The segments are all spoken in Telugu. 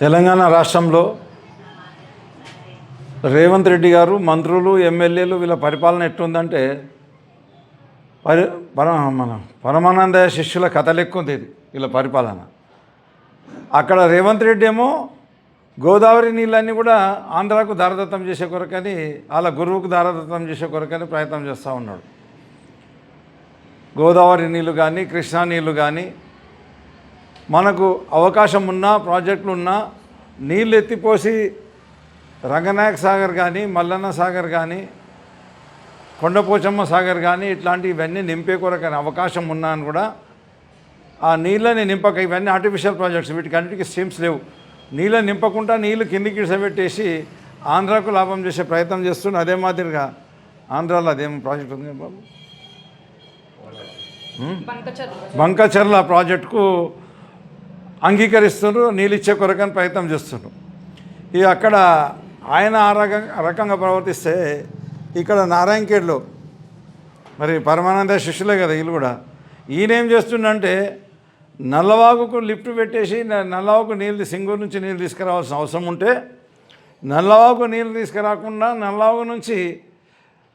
తెలంగాణ రాష్ట్రంలో రేవంత్ రెడ్డి గారు మంత్రులు ఎమ్మెల్యేలు వీళ్ళ పరిపాలన ఎట్టుందంటే పరి పర మన పరమానంద శిష్యుల కథ లెక్కుంది ఇది వీళ్ళ పరిపాలన. అక్కడ రేవంత్ రెడ్డి ఏమో గోదావరి నీళ్ళన్నీ కూడా ఆంధ్రాకు దారదత్తం చేసే కొరకని వాళ్ళ గురువుకు దారదత్తం చేసే కొరకని ప్రయత్నం చేస్తూ ఉన్నాడు. గోదావరి నీళ్ళు కానీ కృష్ణా నీళ్ళు కానీ మనకు అవకాశం ఉన్నా ప్రాజెక్టులు ఉన్నా నీళ్ళు ఎత్తిపోసి రంగనాయక సాగర్ కానీ మల్లన్న సాగర్ కానీ కొండపోచమ్మ సాగర్ కానీ ఇట్లాంటి ఇవన్నీ నింపే కొరకని అవకాశం ఉన్నా అని కూడా ఆ నీళ్ళని నింపక ఇవన్నీ ఆర్టిఫిషియల్ ప్రాజెక్ట్స్ వీటికి అన్నిటికీ స్ట్రీమ్స్ లేవు. నీళ్ళని నింపకుండా నీళ్ళు కిందికి ఇసబెట్టేసి ఆంధ్రాకు లాభం చేసే ప్రయత్నం చేస్తున్న అదే మాదిరిగా ఆంధ్రాలో అదేం ప్రాజెక్ట్ ఉంది బాబు? బంకచర్ల ప్రాజెక్టుకు అంగీకరిస్తున్నారు నీళ్ళు ఇచ్చే కొరకని ప్రయత్నం చేస్తున్నారు ఇక అక్కడ ఆయన ఆ రకంగా రకంగా ప్రవర్తిస్తే ఇక్కడ నారాయణఖేడ్లో మరి పరమానంద శిష్యులే కదా వీళ్ళు కూడా ఈయనేం చేస్తుండంటే నల్లవాగుకు లిఫ్ట్ పెట్టేసి నల్లవాగు నీళ్ళు సింగూరు నుంచి నీళ్ళు తీసుకురావాల్సిన అవసరం ఉంటే నల్లవాగు నీళ్ళు తీసుకురాకుండా నల్లవాగు నుంచి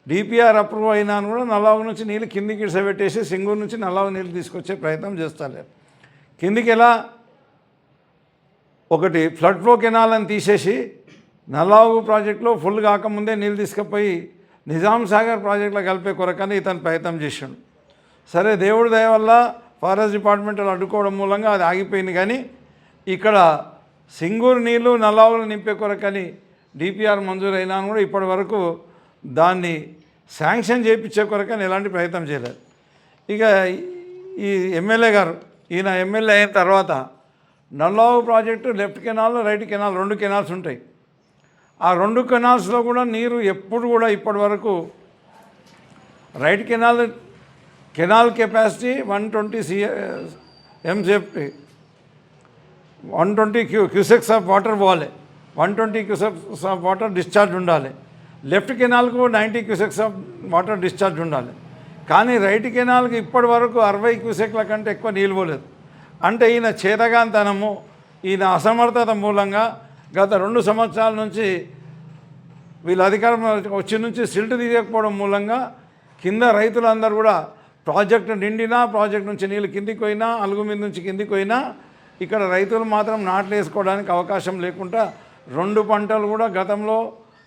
డిపిఆర్ అప్రూవ్ అయినా కూడా నల్లవాగు నుంచి నీళ్ళు కిందికి ఇసబెట్టేసి సింగూరు నుంచి నల్లవాగు నీళ్ళు తీసుకొచ్చే ప్రయత్నం చేస్తారు కిందికి ఎలా? ఒకటి ఫ్లడ్ ఫ్లో కెనాల్ అని తీసేసి నల్లావు ప్రాజెక్టులో ఫుల్ కాకముందే నీళ్ళు తీసుకుపోయి నిజాం సాగర్ ప్రాజెక్టులో కలిపే కొరకని ఇతను ప్రయత్నం చేశాడు సరే దేవుడి దయ వల్ల ఫారెస్ట్ డిపార్ట్మెంట్ అడ్డుకోవడం మూలంగా అది ఆగిపోయింది కానీ ఇక్కడ సింగూరు నీళ్ళు నల్లావులు నింపే కొరకని డిపిఆర్ మంజూరైనా అని కూడా ఇప్పటి వరకు దాన్ని శాంక్షన్ చేయించే కొరకని ఎలాంటి ప్రయత్నం చేయలేదు. ఇక ఈ ఎమ్మెల్యే గారు ఈయన ఎమ్మెల్యే అయిన తర్వాత నల్లావు project left canal right canal రెండు కెనాల్స్ ఉంటాయి. ఆ రెండు కెనాల్స్లో కూడా నీరు ఎప్పుడు కూడా ఇప్పటి వరకు right canal canal capacity one twenty C MCFT one twenty queue cusecs of water పోవాలి. One twenty cusecs of water discharge ఉండాలి. Left కెనాల్కు ninety cusecs of water discharge ఉండాలి. కానీ రైట్ కెనాల్కి ఇప్పటి వరకు అరవై క్యూసెక్ల కంటే ఎక్కువ నీళ్ళు పోలేదు. అంటే ఈయన చేతగాంతనము ఈయన అసమర్థత మూలంగా గత రెండు సంవత్సరాల నుంచి వీళ్ళ అధికారం వచ్చి నుంచి సిల్ట్ తీయకపోవడం మూలంగా కింద రైతులందరూ కూడా ప్రాజెక్టు నిండినా ప్రాజెక్ట్ నుంచి నీళ్ళు కిందికి పోయినా అలుగు మీద నుంచి కిందికి పోయినా ఇక్కడ రైతులు మాత్రం నాట్లు వేసుకోవడానికి అవకాశం లేకుండా రెండు పంటలు కూడా గతంలో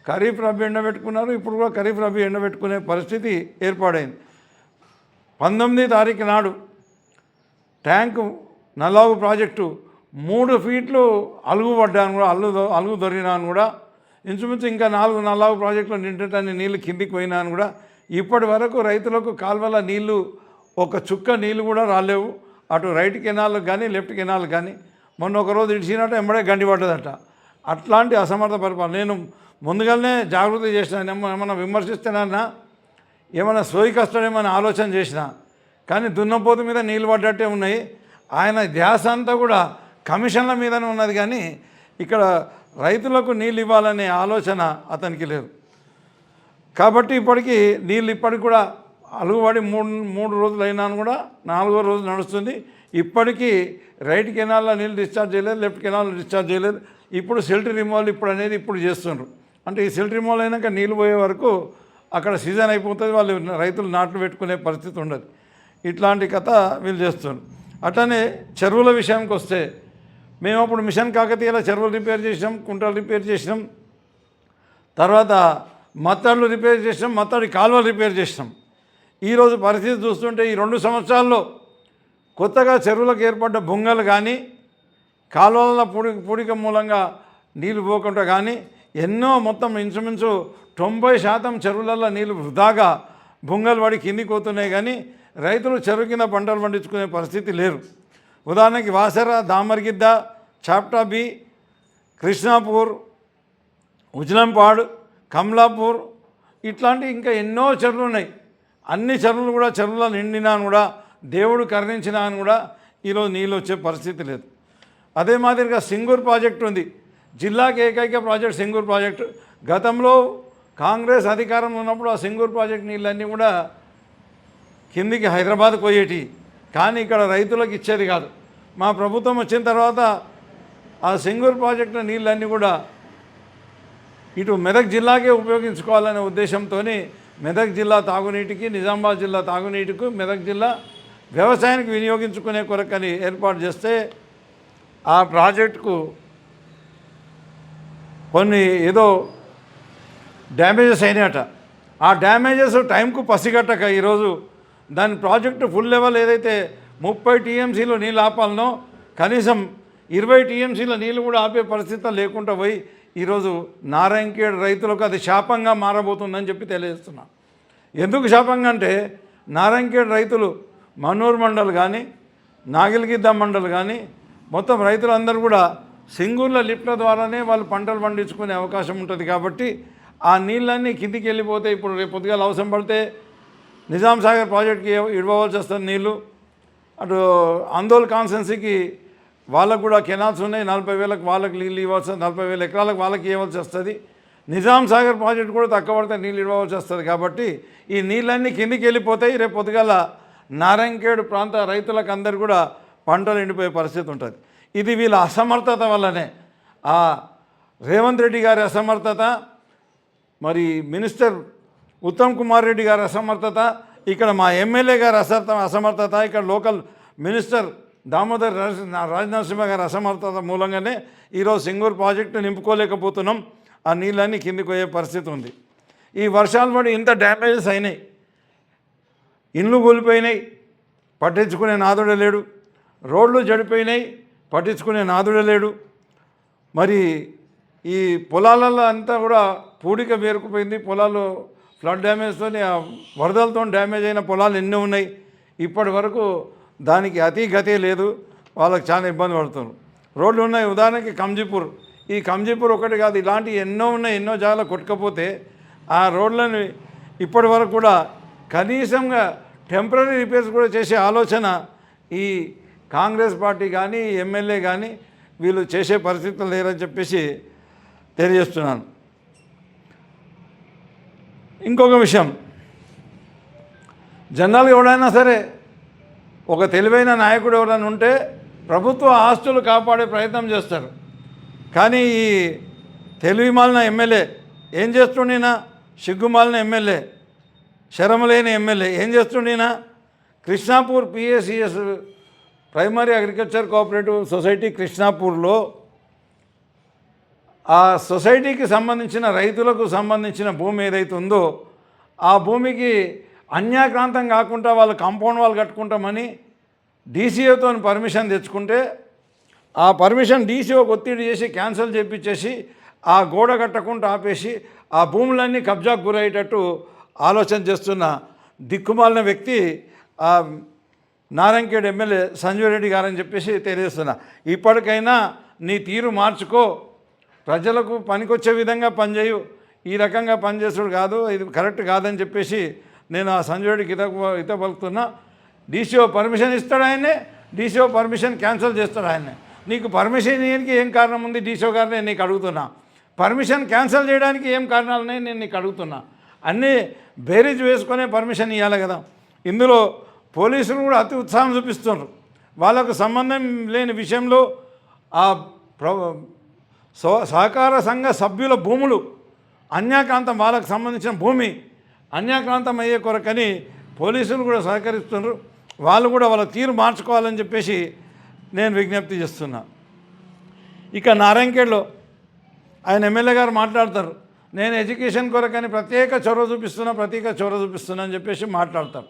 ఖరీఫ్ రబీ ఎండబెట్టుకున్నారు ఇప్పుడు కూడా ఖరీఫ్ రబీ ఎండబెట్టుకునే పరిస్థితి ఏర్పాడైంది. పంతొమ్మిది తారీఖు నాడు ట్యాంకు నల్లాగు ప్రాజెక్టు మూడు ఫీట్లు అలుగు పడ్డాను కూడా అల్లు దొ- అలుగు దొరికినాను కూడా. ఇంచుమించు ఇంకా నాలుగు నల్లాగు ప్రాజెక్టులు నిండటాన్ని నీళ్ళు కిందికి పోయినాను కూడా. ఇప్పటి వరకు రైతులకు కాల్వల నీళ్ళు ఒక చుక్క నీళ్ళు కూడా రాలేవు. అటు రైట్ కెనాల్ కానీ లెఫ్ట్ కెనాల్ కానీ. మొన్న ఒక రోజు ఇడిచినట్టు ఎంబడే గండి పడ్డదట. అట్లాంటి అసమర్థ పరిపాలన. నేను ముందుగానే జాగ్రత్త చేసిన ఏమన్నా విమర్శిస్తేనన్నా ఏమైనా సోయి కష్టమేమైనా ఆలోచన చేసిన కానీ దున్నపోతు మీద నీళ్ళు పడ్డట్టే ఉన్నాయి. ఆయన ధ్యాస అంతా కూడా కమిషన్ల మీదనే ఉన్నది కానీ ఇక్కడ రైతులకు నీళ్ళు ఇవ్వాలనే ఆలోచన అతనికి లేదు. కాబట్టి ఇప్పటికీ నీళ్ళు ఇప్పటికి కూడా అలుగుబడి మూడు మూడు రోజులు అయినాను కూడా నాలుగో రోజు నడుస్తుంది. ఇప్పటికీ రైట్ కెనాల్లో నీళ్ళు డిశ్చార్జ్ చేయలేదు లెఫ్ట్ కెనాల్లో డిశ్చార్జ్ చేయలేదు. ఇప్పుడు సిల్ట్ రిమూవల్ ఇప్పుడు అనేది ఇప్పుడు చేస్తున్నారు అంటే ఈ సిల్ట్ రిమూవల్ అయినాక నీళ్ళు పోయే వరకు అక్కడ సీజన్ అయిపోతుంది వాళ్ళు రైతులు నాట్లు పెట్టుకునే పరిస్థితి ఉండదు. ఇట్లాంటి కథ వీళ్ళు చేస్తున్నారు అట్లనే చెరువుల విషయానికి వస్తే మేము అప్పుడు మిషన్ కాకతీయలో చెరువులు రిపేర్ చేసినాం కుంటలు రిపేర్ చేసినాం. తర్వాత మత్తాడులు రిపేర్ చేసినాం మత్తడి కాలువలు రిపేర్ చేసినాం. ఈరోజు పరిస్థితి చూస్తుంటే ఈ రెండు సంవత్సరాల్లో కొత్తగా చెరువులకు ఏర్పడ్డ బొంగలు కానీ కాలువల పూడి పూడిక మూలంగా నీళ్ళు పోకుండా కానీ ఎన్నో మొత్తం ఇంచుమించు తొంభై శాతం చెరువులలో నీళ్ళు వృధాగా బొంగలు పడి కిందికి పోతున్నాయి కానీ రైతులు చెరువు కింద పంటలు పండించుకునే పరిస్థితి లేరు ఉదాహరణకి వాసర దామర్గిద్ద చాప్టా బి కృష్ణాపూర్ ఉజ్లంపాడు కమలాపూర్ ఇట్లాంటి ఇంకా ఎన్నో చెరువులు ఉన్నాయి. అన్ని చెరువులు కూడా చెరువులో నిండినా కూడా దేవుడు కరుణించినా అని కూడా ఈరోజు నీళ్ళు వచ్చే పరిస్థితి లేదు. అదే మాదిరిగా సింగూర్ ప్రాజెక్ట్ ఉంది. జిల్లాకి ఏకైక ప్రాజెక్ట్ సింగూర్ ప్రాజెక్టు. గతంలో కాంగ్రెస్ అధికారంలో ఉన్నప్పుడు ఆ సింగూర్ ప్రాజెక్ట్ నీళ్ళన్నీ కూడా కిందికి హైదరాబాద్కు పోయేటి. కానీ ఇక్కడ రైతులకు ఇచ్చేది కాదు. మా ప్రభుత్వం వచ్చిన తర్వాత ఆ సింగూర్ ప్రాజెక్టు నీళ్ళన్నీ కూడా ఇటు మెదక్ జిల్లాకే ఉపయోగించుకోవాలనే ఉద్దేశంతో మెదక్ జిల్లా తాగునీటికి నిజామాబాద్ జిల్లా తాగునీటికి మెదక్ జిల్లా వ్యవసాయానికి వినియోగించుకునే కొరకని ఏర్పాటు చేస్తే ఆ ప్రాజెక్టుకు కొన్ని ఏదో డ్యామేజెస్ అయినాయట. ఆ డ్యామేజెస్ టైంకు పసిగట్టక ఈరోజు దాని ప్రాజెక్టు ఫుల్ లెవెల్ ఏదైతే ముప్పై టీఎంసీలో నీళ్ళు ఆపాలనో కనీసం ఇరవై టీఎంసీల నీళ్ళు కూడా ఆపే పరిస్థితి లేకుండా పోయి ఈరోజు నారాయణఖేడ్ రైతులకు అది శాపంగా మారబోతుందని చెప్పి తెలియజేస్తున్నా. ఎందుకు శాపంగా అంటే నారాయణఖేడ్ రైతులు మన్నూరు మండల్ కానీ నాగిలిగిద్ద మండల్ కానీ మొత్తం రైతులందరూ కూడా సింగూర్ల లిఫ్ట్ల ద్వారానే వాళ్ళు పంటలు పండించుకునే అవకాశం ఉంటుంది కాబట్టి ఆ నీళ్ళన్నీ కిందికి వెళ్ళిపోతే ఇప్పుడు రేపు పొద్దుగాల అవసరం పడితే నిజాం సాగర్ ప్రాజెక్ట్కి ఇవ్వవలసి వస్తుంది నీళ్ళు అటు ఆందోళ్ కాన్సెన్సీకి వాళ్ళకు కూడా కెనాల్స్ ఉన్నాయి. నలభై వేలకు వాళ్ళకి నీళ్ళు ఇవ్వాల్సి నలభై వేల ఎకరాలకు వాళ్ళకి ఇవ్వాల్సి వస్తుంది. నిజాం సాగర్ ప్రాజెక్ట్ కూడా తక్కువ పడితే నీళ్ళు ఇవ్వవలసి వస్తుంది కాబట్టి ఈ నీళ్ళన్నీ కిందికి వెళ్ళిపోతాయి. రేపు పొద్దుగాల నారాయణఖేడ్ ప్రాంత రైతులకు అందరు కూడా పంటలు ఎండిపోయే పరిస్థితి ఉంటుంది. ఇది వీళ్ళ అసమర్థత వల్లనే. ఆ రేవంత్ రెడ్డి గారి అసమర్థత మరి మినిస్టర్ ఉత్తమ్ కుమార్ రెడ్డి గారి అసమర్థత ఇక్కడ మా ఎమ్మెల్యే గారి అసర్థ అసమర్థత ఇక్కడ లోకల్ మినిస్టర్ దామోదర్ రాజనరసింహ గారి అసమర్థత మూలంగానే ఈరోజు సింగూరు ప్రాజెక్టు నింపుకోలేకపోతున్నాం. ఆ నీళ్ళన్నీ కిందికి పోయే పరిస్థితి ఉంది. ఈ వర్షాలు పడి ఇంత డ్యామేజెస్ అయినాయి. ఇండ్లు కూలిపోయినాయి. పట్టించుకునే నాదుడే లేడు. రోడ్లు జడిపోయినాయి పట్టించుకునే నాదుడే లేడు. మరి ఈ పొలాలలో అంతా కూడా పూడిక పేరుకుపోయింది పొలాలు ఫ్లడ్ డ్యామేజ్తో వరదలతో డ్యామేజ్ అయిన పొలాలు ఎన్ని ఉన్నాయి. ఇప్పటి వరకు దానికి అతి గతి లేదు. వాళ్ళకి చాలా ఇబ్బంది పడుతున్నారు. రోడ్లు ఉన్నాయి. ఉదాహరణకి కంజీపూర్. ఈ కంజీపూర్ ఒకటి కాదు ఇలాంటి ఎన్నో ఉన్నాయి ఎన్నో జాగాలు కొట్టుకపోతే ఆ రోడ్లని ఇప్పటి వరకు కూడా కనీసంగా టెంపరీ రిపేర్స్ కూడా చేసే ఆలోచన ఈ కాంగ్రెస్ పార్టీ కానీ ఎమ్మెల్యే కానీ వీళ్ళు చేసే పరిస్థితులు లేరని చెప్పేసి తెలియజేస్తున్నాను. ఇంకొక విషయం. జనరల్గా ఎవడైనా సరే ఒక తెలివైన నాయకుడు ఎవరైనా ఉంటే ప్రభుత్వ ఆస్తులు కాపాడే ప్రయత్నం చేస్తారు. కానీ ఈ తెలివి మాలిన ఎమ్మెల్యే ఏం చేస్తుండేనా సిగ్గుమాలిన ఎమ్మెల్యే శరమలేని ఎమ్మెల్యే ఏం చేస్తుండేనా Krishnapur PSCS primary agriculture cooperative society కృష్ణాపూర్లో ఆ సొసైటీకి సంబంధించిన రైతులకు సంబంధించిన భూమి ఏదైతే ఉందో ఆ భూమికి అన్యాక్రాంతం కాకుండా వాళ్ళు కాంపౌండ్ వాళ్ళు కట్టుకుంటామని డీసీఓతో పర్మిషన్ తెచ్చుకుంటే ఆ పర్మిషన్ డీసీఓకి ఒత్తిడి చేసి క్యాన్సిల్ చేపించేసి ఆ గోడ కట్టకుండా ఆపేసి ఆ భూములన్నీ కబ్జాకు గురయ్యేటట్టు ఆలోచన చేస్తున్న దిక్కుమాలిన వ్యక్తి ఆ నారాయణఖేడ్ ఎమ్మెల్యే సంజయ్ రెడ్డి గారని చెప్పేసి తెలియజేస్తున్నా. ఇప్పటికైనా నీ తీరు మార్చుకో ప్రజలకు పనికొచ్చే విధంగా పనిచేయు. ఈ రకంగా పనిచేసుడు కాదు. ఇది కరెక్ట్ కాదని చెప్పేసి నేను ఆ సంజయుడికి ఇత ఇత పలుకుతున్నా డీసీఓ పర్మిషన్ ఇస్తాడు ఆయనే డీసీఓ పర్మిషన్ క్యాన్సిల్ చేస్తాడు ఆయనే నీకు పర్మిషన్ ఇవ్వడానికి ఏం కారణం ఉంది? డీసీఓ గారిని నేను నీకు అడుగుతున్నా. పర్మిషన్ క్యాన్సిల్ చేయడానికి ఏం కారణాలు ఉన్నాయి నేను నీకు అడుగుతున్నా. అన్నీ బేరీజ్ వేసుకునే పర్మిషన్ ఇవ్వాలి కదా. ఇందులో పోలీసులు కూడా అతి ఉత్సాహం చూపిస్తున్నారు. వాళ్ళకు సంబంధం లేని విషయంలో ఆ ప్ర సో సహకార సంఘ సభ్యుల భూములు అన్యాక్రాంతం వాళ్ళకు సంబంధించిన భూమి అన్యాక్రాంతం అయ్యే కొరకని పోలీసులు కూడా సహకరిస్తున్నారు. వాళ్ళు కూడా వాళ్ళ తీరు మార్చుకోవాలని చెప్పేసి నేను విజ్ఞప్తి చేస్తున్నా. ఇక నారాయణఖేడ్లో ఆయన ఎమ్మెల్యే గారు మాట్లాడతారు. నేను ఎడ్యుకేషన్ కొరకని ప్రత్యేక చొరవ చూపిస్తున్నా ప్రత్యేక చొరవ చూపిస్తున్నా అని చెప్పేసి మాట్లాడతారు.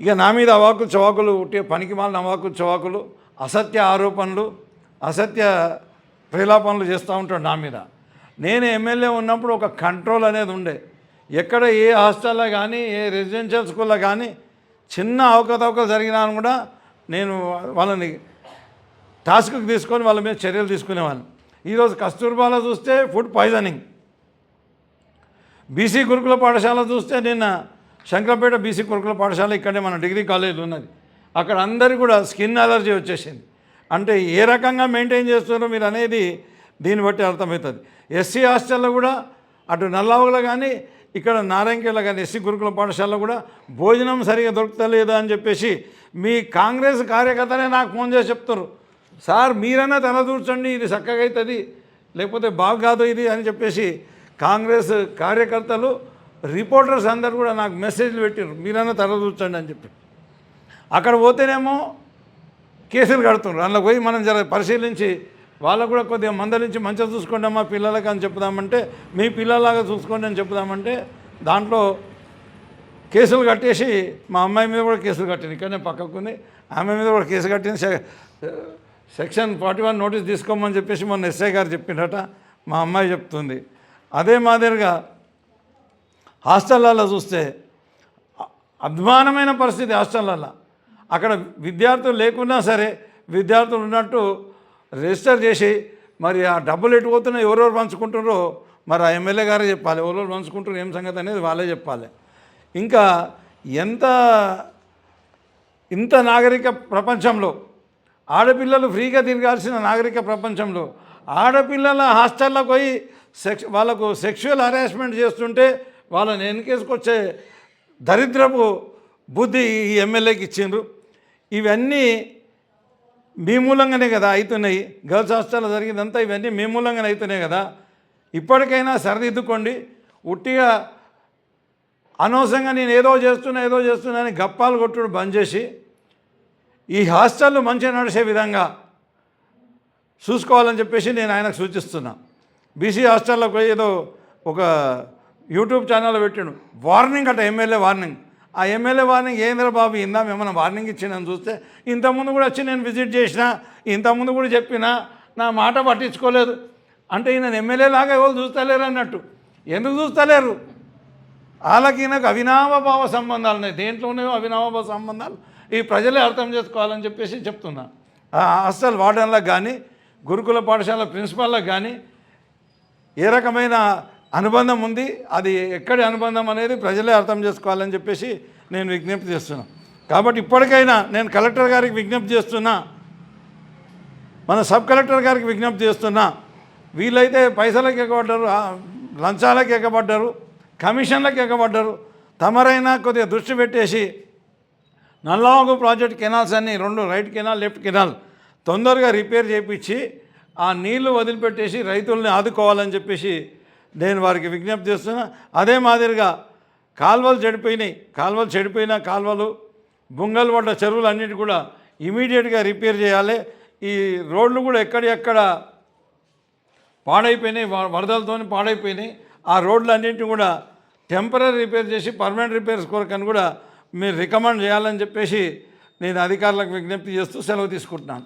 ఇక నా మీద అవాకులు చవాకులు పనికి మాలిన అవాకులు చవాకులు అసత్య ఆరోపణలు అసత్య ప్రేలాపనలు చేస్తూ ఉంటాడు నా మీద. నేను ఎమ్మెల్యే ఉన్నప్పుడు ఒక కంట్రోల్ అనేది ఉండే. ఎక్కడ ఏ హాస్టల్లో కానీ ఏ రెసిడెన్షియల్ స్కూల్లో కానీ చిన్న అవకతవకలు జరిగినా కూడా నేను వాళ్ళని టాస్క్కి తీసుకొని వాళ్ళ మీద చర్యలు తీసుకునేవాడిని. ఈరోజు కస్తూర్బాలో చూస్తే ఫుడ్ పాయిజనింగ్. బీసీ గురుకుల పాఠశాల చూస్తే నిన్న శంకరపేట బీసీ గురుకుల పాఠశాల ఇక్కడే మన డిగ్రీ కాలేజ్ ఉన్నది. అక్కడ అందరికీ కూడా స్కిన్ అలర్జీ వచ్చేసింది. అంటే ఏ రకంగా మెయింటైన్ చేస్తున్నారో మీరు అనేది దీన్ని బట్టి అర్థమవుతుంది. ఎస్సీ హాస్టల్లో కూడా అటు నల్లవగల కానీ ఇక్కడ నారాయణకేళ్ళ కానీ ఎస్సీ గురుకుల పాఠశాలలో కూడా భోజనం సరిగా దొరుకుతలేదా అని చెప్పేసి మీ కాంగ్రెస్ కార్యకర్తనే నాకు ఫోన్ చేసి చెప్తారు. సార్ మీరన్నా తలదూర్చండి ఇది చక్కగా అవుతుంది లేకపోతే బాగు కాదు ఇది అని చెప్పేసి కాంగ్రెస్ కార్యకర్తలు రిపోర్టర్స్ అందరు కూడా నాకు మెసేజ్లు పెట్టారు మీరన్నా తలదూర్చండి అని చెప్పి. అక్కడ పోతేనేమో కేసులు కడుతున్నారు అందులో పోయి మనం జర పరిశీలించి వాళ్ళకు కూడా కొద్దిగా మందలించి మంచిగా చూసుకోండి అమ్మా పిల్లలకి అని చెప్దామంటే మీ పిల్లలాగా చూసుకోండి అని చెప్దామంటే దాంట్లో కేసులు కట్టేసి మా అమ్మాయి మీద కూడా కేసులు కట్టింది. ఇక్కడనే పక్కకుంది ఆమె మీద కూడా కేసు కట్టింది. సె- సెక్షన్ ఫార్టీ వన్ నోటీస్ తీసుకోమని చెప్పేసి మొన్న ఎస్ఐ గారు చెప్పిండట. మా అమ్మాయి చెప్తుంది. అదే మాదిరిగా హాస్టళ్ళల్లో చూస్తే అధ్వానమైన పరిస్థితి హాస్టళ్ళల్లో అక్కడ విద్యార్థులు లేకున్నా సరే విద్యార్థులు ఉన్నట్టు రిజిస్టర్ చేసి మరి ఆ డబ్బులు ఎటు పోతున్నాయి ఎవరెవరు పంచుకుంటున్నారో మరి ఆ ఎమ్మెల్యే గారే చెప్పాలి. ఎవరెవరు పంచుకుంటారు ఏం సంగతి అనేది వాళ్ళే చెప్పాలి. ఇంకా ఎంత ఇంత నాగరిక ప్రపంచంలో ఆడపిల్లలు ఫ్రీగా తిరగాల్సిన నాగరిక ప్రపంచంలో ఆడపిల్లల హాస్టల్లోకి పోయి సెక్స్ వాళ్ళకు సెక్షువల్ హరాస్మెంట్ చేస్తుంటే వాళ్ళని వెనకేసుకొచ్చే దరిద్రపు బుద్ధి ఈ ఎమ్మెల్యేకి ఇచ్చిండ్రు. ఇవన్నీ మీ మూలంగానే కదా అవుతున్నాయి. గర్ల్స్ హాస్టల్లో జరిగిందంతా ఇవన్నీ మీ మూలంగానే అవుతున్నాయి కదా. ఇప్పటికైనా సరిదిద్దుకోండి. ఉట్టిగా అనవసరంగా నేను ఏదో చేస్తున్నా ఏదో చేస్తున్నా అని గప్పాలు కొట్టుడు బంద్ చేసి ఈ హాస్టళ్ళు మంచిగా నడిచే విధంగా చూసుకోవాలని చెప్పేసి నేను ఆయనకు సూచిస్తున్నా. బీసీ హాస్టల్లో పోయి ఏదో ఒక యూట్యూబ్ ఛానల్ పెట్టాడు. వార్నింగ్ అట ఎమ్మెల్యే వార్నింగ్ ఆ ఎమ్మెల్యే వార్నింగ్ ఏంద్ర బాబు ఇందా ఏమైనా వార్నింగ్ ఇచ్చిందని చూస్తే ఇంతకుముందు కూడా వచ్చి నేను విజిట్ చేసిన ఇంతకుముందు కూడా చెప్పినా నా మాట పట్టించుకోలేదు. అంటే ఈయన ఎమ్మెల్యే లాగా ఎవరు చూస్తలేరు అన్నట్టు. ఎందుకు చూస్తలేరు? వాళ్ళకి నాకు అవినావభావ సంబంధాలు ఉన్నాయి. దేంట్లో ఉన్నాయో అవినావభావ సంబంధాలు ఈ ప్రజలే అర్థం చేసుకోవాలని చెప్పేసి చెప్తున్నా. హాస్టల్ వార్డన్లకు కానీ గురుకుల పాఠశాల ప్రిన్సిపాల్లకు కానీ ఏ రకమైన అనుబంధం ఉంది. అది ఎక్కడి అనుబంధం అనేది ప్రజలే అర్థం చేసుకోవాలని చెప్పేసి నేను విజ్ఞప్తి చేస్తున్నాను కాబట్టి ఇప్పటికైనా నేను కలెక్టర్ గారికి విజ్ఞప్తి చేస్తున్నా. మన సబ్ కలెక్టర్ గారికి విజ్ఞప్తి చేస్తున్నా. వీళ్ళైతే పైసలకు ఎగబడ్డారు లంచాలకు ఎగబడ్డారు కమిషన్లకు ఎగబడ్డారు. తమరైనా కొద్దిగా దృష్టి పెట్టేసి నల్లవాగు ప్రాజెక్ట్ కెనాల్స్ అన్ని రెండు రైట్ కెనాల్ లెఫ్ట్ కెనాల్ తొందరగా రిపేర్ చేయించి ఆ నీళ్ళు వదిలిపెట్టేసి రైతుల్ని ఆదుకోవాలని చెప్పేసి నేను వారికి విజ్ఞప్తి చేస్తున్నా అదే మాదిరిగా కాల్వలు చెడిపోయినాయి. కాల్వలు చెడిపోయిన కాల్వలు బుంగలు పడ్డ చెరువులు అన్నిటి కూడా ఇమీడియట్గా రిపేర్ చేయాలి. ఈ రోడ్లు కూడా ఎక్కడెక్కడ పాడైపోయినాయి వరదలతో వరదలతోని పాడైపోయినాయి. ఆ రోడ్లు అన్నింటిని కూడా టెంపరీ రిపేర్ చేసి పర్మనెంట్ రిపేర్స్ కొరకని కూడా మీరు రికమెండ్ చేయాలని చెప్పేసి నేను అధికారులకు విజ్ఞప్తి చేస్తూ సెలవు తీసుకుంటున్నాను.